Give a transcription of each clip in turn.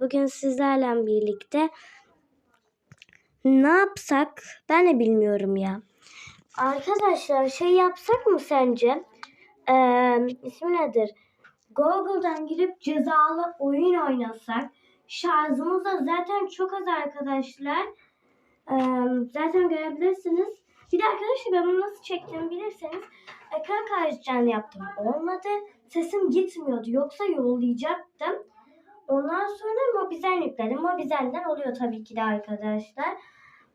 Bugün sizlerle birlikte ne yapsak ben de bilmiyorum ya. Arkadaşlar şey yapsak mı sence? Ee, ismi nedir? Google'dan girip cezalı oyun oynasak. Şarjımız da zaten çok az arkadaşlar. Ee, zaten görebilirsiniz. Bir de arkadaşlar ben bunu nasıl çektiğimi bilirseniz ekran kaydedeceğini yaptım. Olmadı. Sesim gitmiyordu. Yoksa yollayacaktım. Ondan sonra Mobizen yükledim. Mobizen'den oluyor tabii ki de arkadaşlar.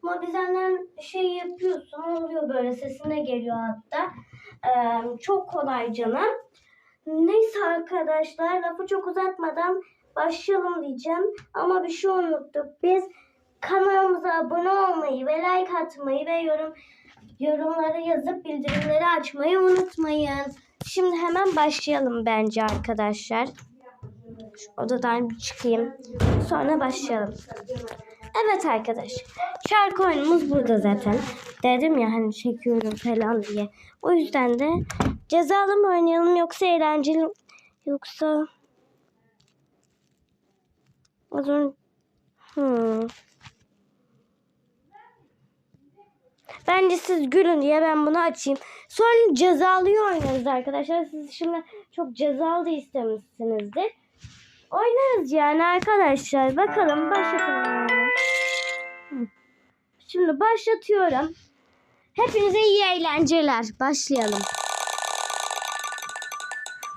Mobizen'den şey yapıyorsun oluyor böyle sesine geliyor hatta. Ee, çok kolay canım. Neyse arkadaşlar lafı çok uzatmadan başlayalım diyeceğim. Ama bir şey unuttuk. Biz kanalımıza abone olmayı ve like atmayı ve yorum yorumlara yazıp bildirimleri açmayı unutmayın. Şimdi hemen başlayalım bence arkadaşlar. Şu odadan bir çıkayım. Sonra başlayalım. Evet arkadaş. Şarkı oyunumuz burada zaten. Dedim ya hani çekiyorum falan diye. O yüzden de cezalı mı oynayalım yoksa eğlenceli yoksa o zaman hmm. Bence siz gülün diye ben bunu açayım. Sonra cezalıyı oynarız arkadaşlar. Siz şimdi çok cezalı istemişsinizdir. Oynarız yani arkadaşlar. Bakalım başlatalım. Şimdi başlatıyorum. Hepinize iyi eğlenceler. Başlayalım.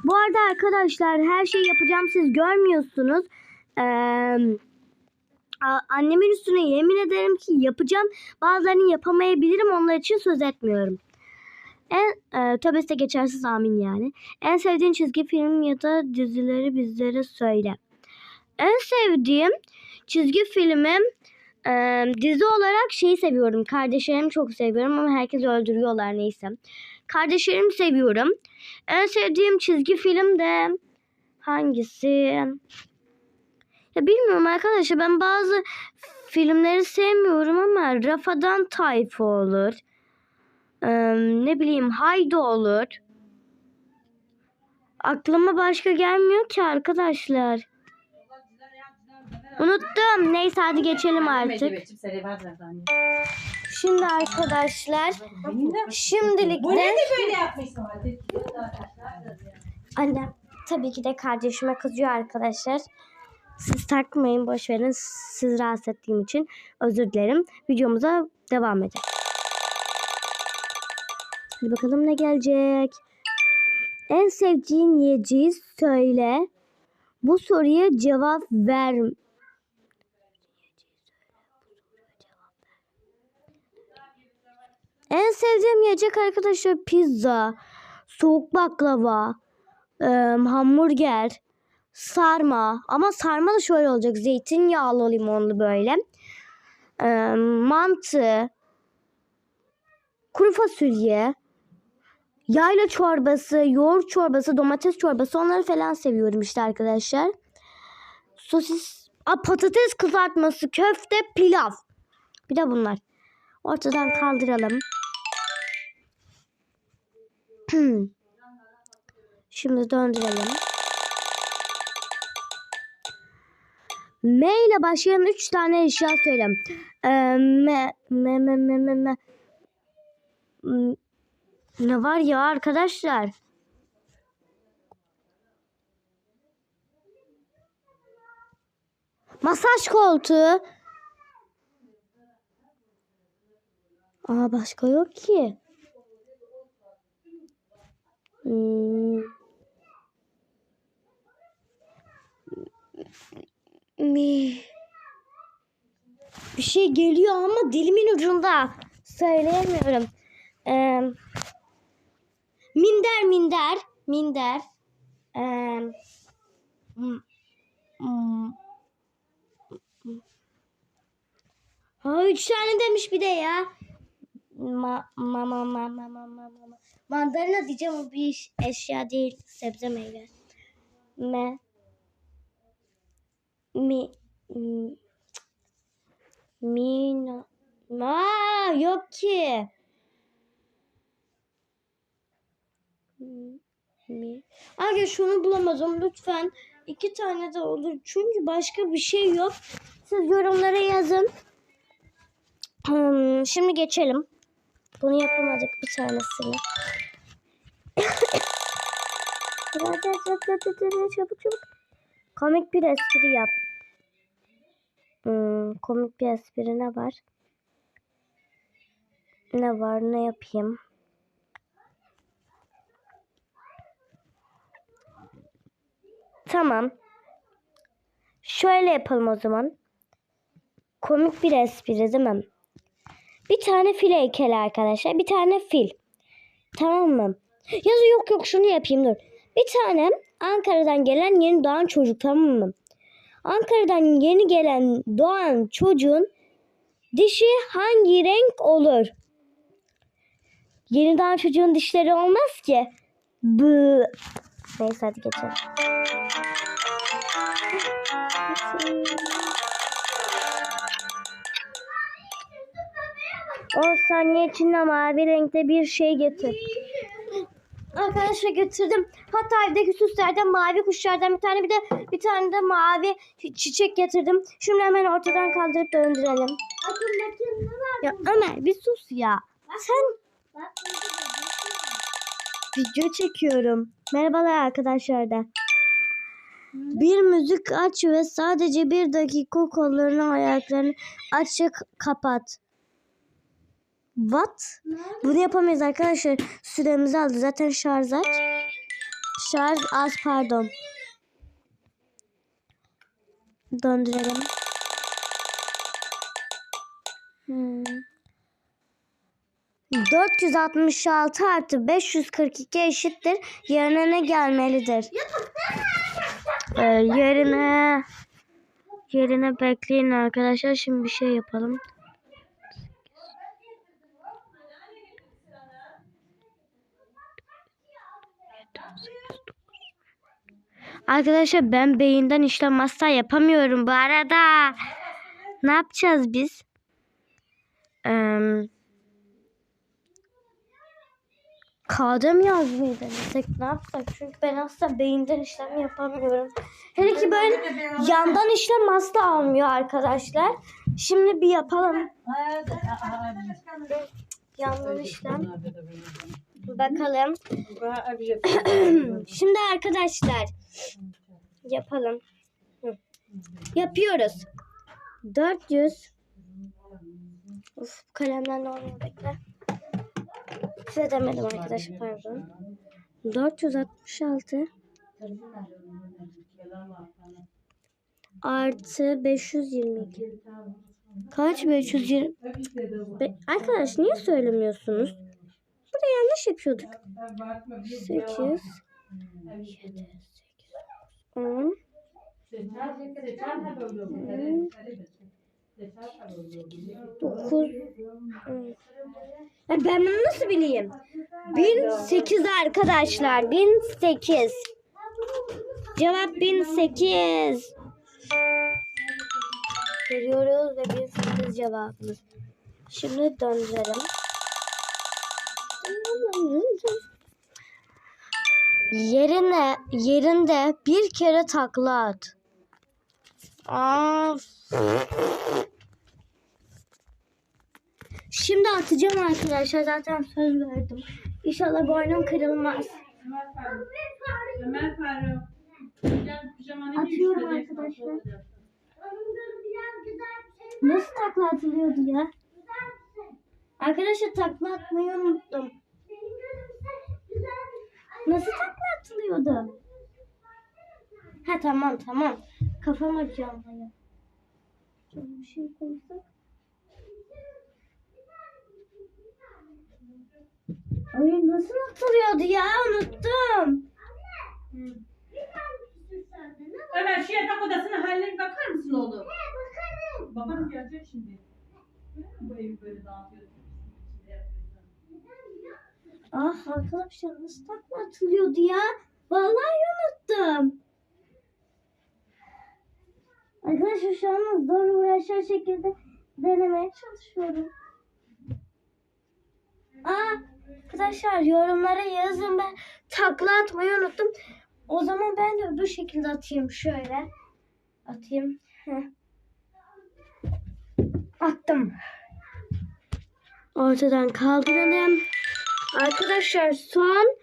Bu arada arkadaşlar her şeyi yapacağım siz görmüyorsunuz. Ee, annemin üstüne yemin ederim ki yapacağım. Bazılarını yapamayabilirim onlar için söz etmiyorum. En e, tövbesi geçersiz amin yani. En sevdiğin çizgi film ya da dizileri bizlere söyle. En sevdiğim çizgi filmim e, dizi olarak şeyi seviyorum. Kardeşlerimi çok seviyorum ama herkes öldürüyorlar neyse. Kardeşlerimi seviyorum. En sevdiğim çizgi film de hangisi? Ya bilmiyorum arkadaşlar ben bazı filmleri sevmiyorum ama Rafadan Tayfa olur. Ee, ne bileyim Haydi olur. Aklıma başka gelmiyor ki arkadaşlar. Unuttum. Neyse hadi geçelim artık. Şimdi arkadaşlar şimdilik Bu ne de de böyle yapmışsın annem tabii ki de kardeşime kızıyor arkadaşlar. Siz takmayın boş verin. Siz rahatsız ettiğim için özür dilerim. Videomuza devam edelim. Hadi bakalım ne gelecek. En sevdiğin yiyeceği söyle. Bu soruya cevap ver. En sevdiğim yiyecek arkadaşlar pizza, soğuk baklava, e, hamburger, sarma. Ama sarma da şöyle olacak. Zeytinyağlı limonlu böyle. Mantı, kuru fasulye, yayla çorbası, yoğurt çorbası, domates çorbası onları falan seviyorum işte arkadaşlar. Sosis, a, patates kızartması, köfte, pilav. Bir de bunlar. Ortadan kaldıralım. Şimdi döndürelim. M ile başlayan üç tane eşya söyle. Ee, me, me, me, me, me. M- Ne var ya arkadaşlar? Masaj koltuğu. Aa başka yok ki. Hmm. Bir şey geliyor ama dilimin ucunda. Söyleyemiyorum. Ee, Minder minder minder. Ee, ha, üç tane demiş bir de ya. Ma, ma, ma, ma, ma, ma, ma, ma. Mandalina diyeceğim o bir eşya değil. Sebze meyve. Me. Mi. Mi. Mina. Ma, yok ki. Mi. Aga şunu bulamadım lütfen. iki tane de olur. Çünkü başka bir şey yok. Siz yorumlara yazın. Hmm, şimdi geçelim. Bunu yapamadık bir tanesini. Çabuk çabuk. Komik bir espri yap. Hmm, komik bir espri ne var? Ne var ne yapayım? Tamam. Şöyle yapalım o zaman. Komik bir espri değil mi? Bir tane fil heykeli arkadaşlar. Bir tane fil. Tamam mı? Yazı yok yok şunu yapayım dur. Bir tane Ankara'dan gelen yeni doğan çocuk tamam mı? Ankara'dan yeni gelen doğan çocuğun dişi hangi renk olur? Yeni doğan çocuğun dişleri olmaz ki. Bu. Neyse hadi geçelim. O saniye içinde mavi renkte bir şey getir. Arkadaşlar getirdim. Hatta evdeki süslerden mavi kuşlardan bir tane bir de bir tane de mavi çiçek getirdim. Şimdi hemen ortadan kaldırıp döndürelim. Ya Ömer bir sus ya. Sen video çekiyorum. Merhabalar arkadaşlar da. Bir müzik aç ve sadece bir dakika kollarını ayaklarını açık kapat. What? Bunu yapamayız arkadaşlar. Süremizi aldı. Zaten şarj aç. Şarj az pardon. Döndürelim. Hmm. 466 artı 542 eşittir. Yerine ne gelmelidir? Ee, yerine yerine bekleyin arkadaşlar. Şimdi bir şey yapalım. Arkadaşlar ben beyinden işlem asla yapamıyorum bu arada. Ne yapacağız biz? Ee, Kağıda mı yazmayı denesek ne yapsak? Çünkü ben asla beyinden işlem yapamıyorum. Hele ki böyle yandan işlem asla almıyor arkadaşlar. Şimdi bir yapalım. Yandan işlem. Bakalım. Şimdi arkadaşlar yapalım. Yapıyoruz. 400 Uf, kalemden olmuyor bekle. Size demedim arkadaşlar pardon. 466 artı 522. Kaç 520? Be- Arkadaş niye söylemiyorsunuz? Burada yanlış yapıyorduk. 8 7 10 9 ben bunu nasıl bileyim? 1008 arkadaşlar. 1008. Cevap 1008. Görüyoruz ve 1008 cevabımız. Şimdi döndürelim. Yerine yerinde bir kere takla at. Aa. Şimdi atacağım arkadaşlar. Zaten söz verdim. İnşallah boynum kırılmaz. Ömer Faruk. Atıyorum arkadaşlar. Nasıl takla atılıyordu ya? Arkadaşlar takla atmayı unuttum. Nasıl takla atılıyordu? Ha tamam tamam. Kafam acıyor ama ya. Şöyle bir şey koysak. Ay nasıl atılıyordu ya unuttum. Ömer şu yatak odasının haline bir bakar mısın oğlum? bakarım. Babanız gelecek şimdi. Bu evi böyle dağıtıyoruz. Ah arkadaşlar nasıl takla atılıyordu ya? Vallahi unuttum. Arkadaşlar şu an zor uğraşan şekilde denemeye çalışıyorum. Aa, arkadaşlar yorumlara yazın ben takla atmayı unuttum. O zaman ben de öbür şekilde atayım şöyle. Atayım. Attım. Ortadan kaldıralım. Arkadaşlar son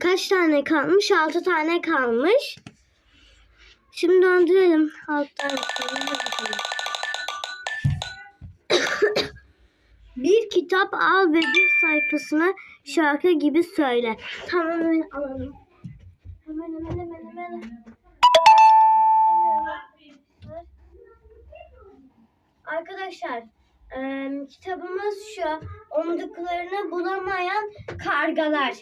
kaç tane kalmış? 6 tane kalmış. Şimdi döndürelim. Bir kitap al ve bir sayfasına şarkı gibi söyle. Tamam hemen alalım. Hemen hemen hemen hemen. Arkadaşlar eee, kitabımız şu umduklarını bulamayan kargalar.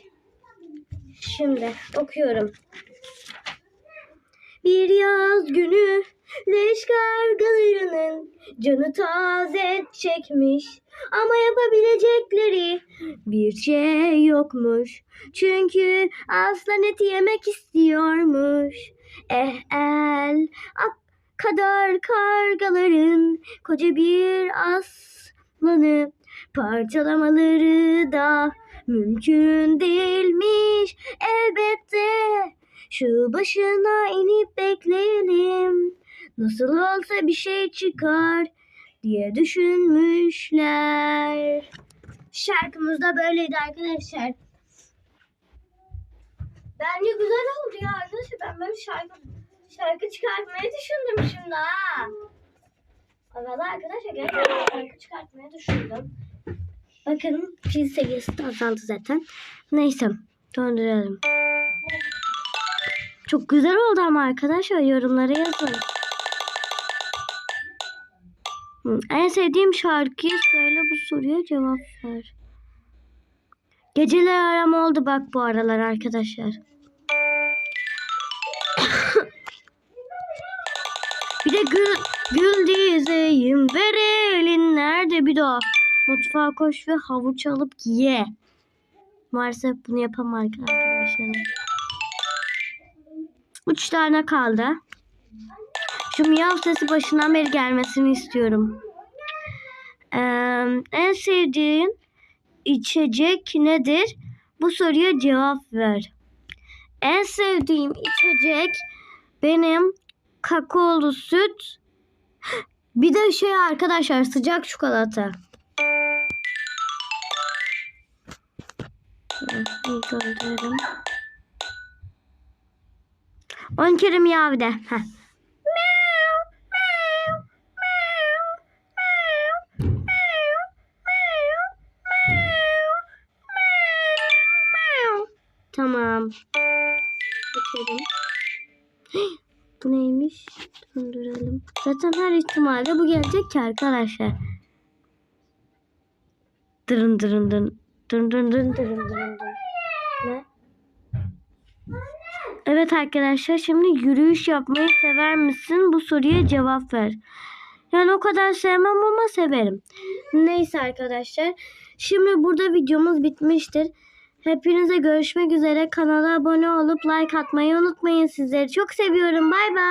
Şimdi okuyorum. Bir yaz günü leş kargalarının canı taze çekmiş ama yapabilecekleri bir şey yokmuş. Çünkü aslan eti yemek istiyormuş. Eh el ak kadar kargaların koca bir aslanı parçalamaları da mümkün değilmiş elbette. Şu başına inip bekleyelim. Nasıl olsa bir şey çıkar diye düşünmüşler. Şarkımız da böyleydi arkadaşlar. Bence güzel oldu ya arkadaşlar. Ben böyle şarkı şarkı çıkartmayı düşündüm şimdi ha. Valla arkadaşlar gerçekten şarkı çıkartmayı düşündüm. Bakın pil seviyesi de azaldı zaten. Neyse döndürelim. Çok güzel oldu ama arkadaşlar yorumlara yazın. En sevdiğim şarkıyı söyle bu soruya cevap ver. Geceler aram oldu bak bu aralar arkadaşlar. bir de gül, gül dizeyim ver elin nerede bir daha. Mutfağa koş ve havuç alıp ye. Maalesef bunu yapamam arkadaşlar. Üç tane kaldı. Şu miyav sesi başından beri gelmesini istiyorum. Ee, en sevdiğin içecek nedir? Bu soruya cevap ver. En sevdiğim içecek benim kakaolu süt. Bir de şey arkadaşlar sıcak çikolata. Gönderelim. 10 kere miyav de. Heh. Tamam. Geçelim. Bu neymiş? Döndürelim. Zaten her ihtimalle bu gelecek ki arkadaşlar. Dırın dırın dırın. Dırın dırın dırın dırın dırın dırın. Ne? Evet arkadaşlar şimdi yürüyüş yapmayı sever misin? Bu soruya cevap ver. Yani o kadar sevmem ama severim. Neyse arkadaşlar. Şimdi burada videomuz bitmiştir. Hepinize görüşmek üzere. Kanala abone olup like atmayı unutmayın. Sizleri çok seviyorum. Bay bay.